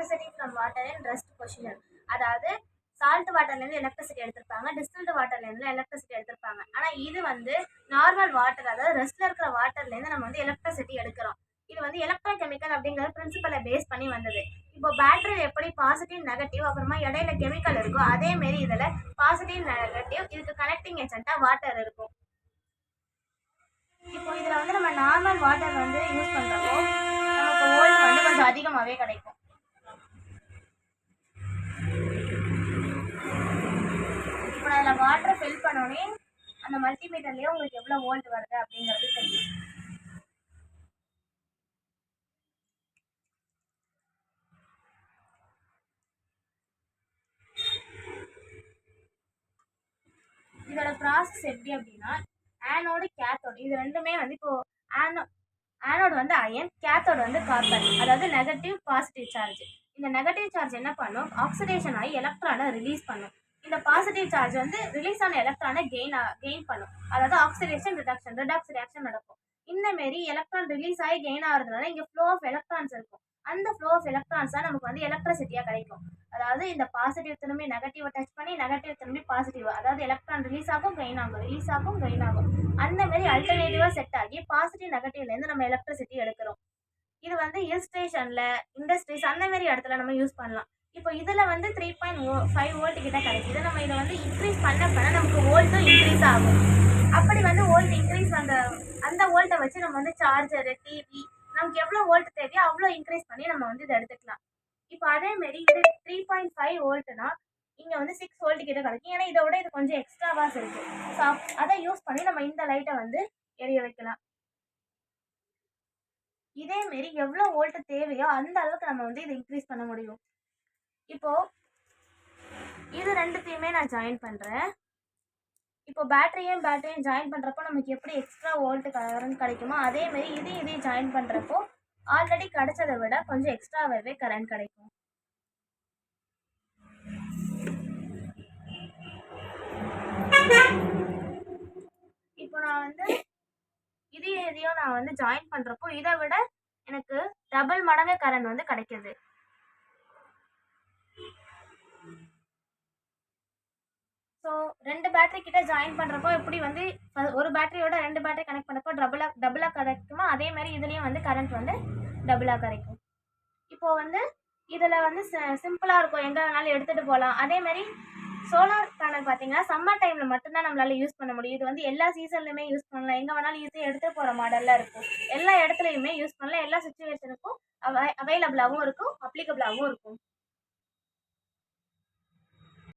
Electricity from water and rest questionnaire அதாவது salt வாட்டர்லேருந்து electricity எடுத்திருப்பாங்க டிஸ்டில்டு வாட்டர்லேருந்து எலக்ட்ரிசிட்டி எடுத்திருப்பாங்க. ஆனால் இது வந்து நார்மல் வாட்டர் அதாவது ரெஸ்ட்டில் இருக்கிற வாட்டர்லேருந்து நம்ம வந்து எலக்ட்ரிசிட்டி எடுக்கிறோம். இது வந்து எலக்ட்ரோ கெமிக்கல் அப்படிங்கிற பிரின்சிபலை பேஸ் பண்ணி வந்தது. இப்போ பேட்டரி எப்படி பாசிட்டிவ் நெகட்டிவ் அப்புறமா இடையில கெமிக்கல் இருக்கோ அதே மாரி இதில் பாசிட்டிவ் நெகட்டிவ் இதுக்கு கனெக்டிங் ஏஜென்ட்டாக வாட்டர் இருக்கும். இப்போ இதில் வந்து நம்ம நார்மல் வாட்டர் வந்து யூஸ் பண்ணுறப்போ நமக்கு வோல்ட் வந்து கொஞ்சம் அதிகமாகவே கிடைக்கும். அந்த வாட்டரை ஃபில் பண்ணோடனே அந்த மல்டிமீட்டர்லேயே உங்களுக்கு எவ்வளோ வோல்ட் வருது அப்படிங்கிறது தெரியும். இதோட ப்ராசஸ் எப்படி அப்படின்னா ஆனோடு கேத்தோடு இது ரெண்டுமே வந்து இப்போ ஆனோ ஆனோடு வந்து அயன் கேத்தோடு வந்து கார்பன் அதாவது நெகட்டிவ் பாசிட்டிவ் சார்ஜ் இந்த நெகட்டிவ் சார்ஜ் என்ன பண்ணும்? ஆக்சிடேஷன் ஆகி எலக்ட்ரானை ரிலீஸ் பண்ணும். இந்த பாசிட்டிவ் சார்ஜ் வந்து ரிலீஸ் ஆன எலக்ட்ரானை கெயின் கெயின் பண்ணும். அதாவது ஆக்சிடேஷன் ரிடக்ஷன் ரிடாக்ஸ் ரியாக்ஷன் நடக்கும். இந்த மாரி எலக்ட்ரான் ரிலீஸ் ஆகி கெயின் ஆகிறதுனால இங்கே ஃப்ளோ ஆஃப் எலக்ட்ரான்ஸ் இருக்கும். அந்த ஃப்ளோ ஆஃப் எலக்ட்ரான்ஸ் தான் நமக்கு வந்து எலக்ட்ரிசிட்டியாக கிடைக்கும். அதாவது இந்த பாசிட்டிவ் திரும்பி நெகட்டிவை டச் பண்ணி நெகட்டிவ் திரும்பி பாசிட்டிவ் அதாவது எலக்ட்ரான் ரிலீஸ் ஆகும் கெயின் ஆகும் ரிலீஸ் ஆகும் கெயின் ஆகும். அந்த மாதிரி அல்டர்னேட்டிவாக செட் ஆகி பாசிட்டிவ் நெகட்டிவ்லேருந்து நம்ம எலக்ட்ரிசிட்டி எடுக்கிறோம். இது வந்து ஹில் ஸ்டேஷனில் இண்டஸ்ட்ரீஸ் அந்த மாதிரி இடத்துல நம்ம யூஸ் பண்ணலாம். இப்போ இதில் வந்து three point o five volt கிட்ட கிடைக்குது. நம்ம இதை வந்து இன்க்ரீஸ் பண்ண பண்ண நமக்கு வோல்ட்டும் இன்க்ரீஸ் ஆகும். அப்படி வந்து வோல்ட் இன்க்ரீஸ் அந்த அந்த வோல்ட்டை வச்சு நம்ம வந்து சார்ஜரு டிவி நமக்கு எவ்வளோ வோல்ட் தேவையோ அவ்வளோ இன்க்ரீஸ் பண்ணி நம்ம வந்து இதை எடுத்துக்கலாம். இப்போ அதே மாரி இது த்ரீ பாயிண்ட் ஃபைவ் வோல்ட்னா இங்கே வந்து சிக்ஸ் வோல்ட் கிட்ட கிடைக்கும். ஏன்னா இதோட இது கொஞ்சம் எக்ஸ்ட்ராவாக இருக்கு. ஸோ அதை யூஸ் பண்ணி நம்ம இந்த லைட்டை வந்து எரிய வைக்கலாம். இதே மாரி எவ்வளோ வோல்ட் தேவையோ அந்த அளவுக்கு நம்ம வந்து இதை இன்க்ரீஸ் பண்ண முடியும். இப்போ இது ரெண்டுத்தையுமே நான் ஜாயின் பண்ணுறேன் இப்போ பேட்டரியும் பேட்டரியும் ஜாயின் பண்ணுறப்போ நமக்கு எப்படி எக்ஸ்ட்ரா வோல்ட் கரண்ட் கிடைக்குமோ அதேமாரி இதையும் இதையும் ஜாயின் பண்ணுறப்போ ஆல்ரெடி கிடைச்சதை விட கொஞ்சம் எக்ஸ்ட்ராவாகவே கரண்ட் கிடைக்கும். இப்போ நான் வந்து இதையும் இதையும் நான் வந்து ஜாயின் பண்ணுறப்போ இதை விட எனக்கு டபுள் மடங்கு கரண்ட் வந்து கிடைக்கிது. ஸோ ரெண்டு பேட்டரி கிட்ட ஜாயின் பண்ணுறப்போ எப்படி வந்து ஒரு பேட்டரியோட ரெண்டு பேட்டரி கனெக்ட் பண்ணுறப்போ டபுளாக டபுளாக கிடைக்குமோ அதே மாதிரி இதுலேயும் வந்து கரண்ட் வந்து டபுளாக கிடைக்கும். இப்போது வந்து இதில் வந்து சிம்பிளாக இருக்கும். எங்கே வேணாலும் எடுத்துகிட்டு போகலாம் அதே மாதிரி சோலார் பேனல் பார்த்தீங்கன்னா சம்மர் டைமில் மட்டும்தான் நம்மளால் யூஸ் பண்ண முடியும். இது வந்து எல்லா சீசன்லையுமே யூஸ் பண்ணலாம். எங்கே வேணாலும் ஈஸியாக எடுத்துகிட்டு போகிற மாடலில் இருக்கும். எல்லா இடத்துலையுமே யூஸ் பண்ணலாம். எல்லா சுச்சுவேஷனுக்கும் அவை அவைலபிளாகவும் இருக்கும் அப்ளிகபிளாகவும் இருக்கும்.